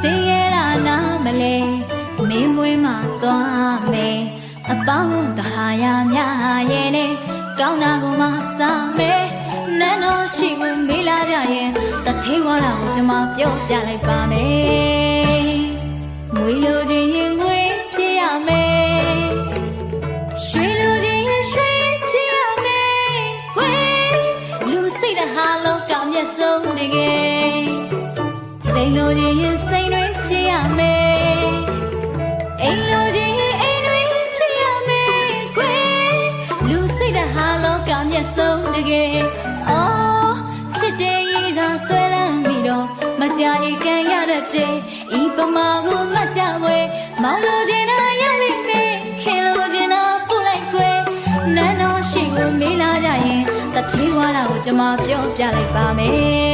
စေရတာနာမလဲမင်းမွေးမှသွားမယ်အပေါင်းတဟာရများရဲ့နဲ့ကောင်းတာကိုမစားမယ်နန်းတော်ရှိဝင်မေးလာကြရင်တထေးဝါလာကိုကျွန်မပြောပြလိုက်ပါမယ်ငွေလိုချင်ရင်ငွေဖြစ်ရမယ်ရွှေလိုချင်ရင်ရွှေဖြစ်ရမယ်ကွယ်လူစိတ်တဟာလောကမျက်စုံတကယ်စိတ်လိုချင်ရင်စိတ်တွေဖြစ်ရ မယ်အိမ်လိုချင်ရင်အိမ်တွေဖြစ်ရမယ်ကွယ်လူစိတ်တဟာလောကမျက်စုံတကယ်အော်ချစ်တဲ့ရည်သာဆွဲလန်းပြီးတော့မကြအိတ်ကန်ရတဲ့တဲ့ဤပမာကိုမကြဝဲမောင်လိုချင်တာရလိမ့်မယ်ခင်လိုချင်တာပူလိုက်ကွယ်နန်းတော်ရှိကိုမေးလာကြရင်တတိဝါလာကိုကျွန်မပြောပြလိုက်ပါမယ်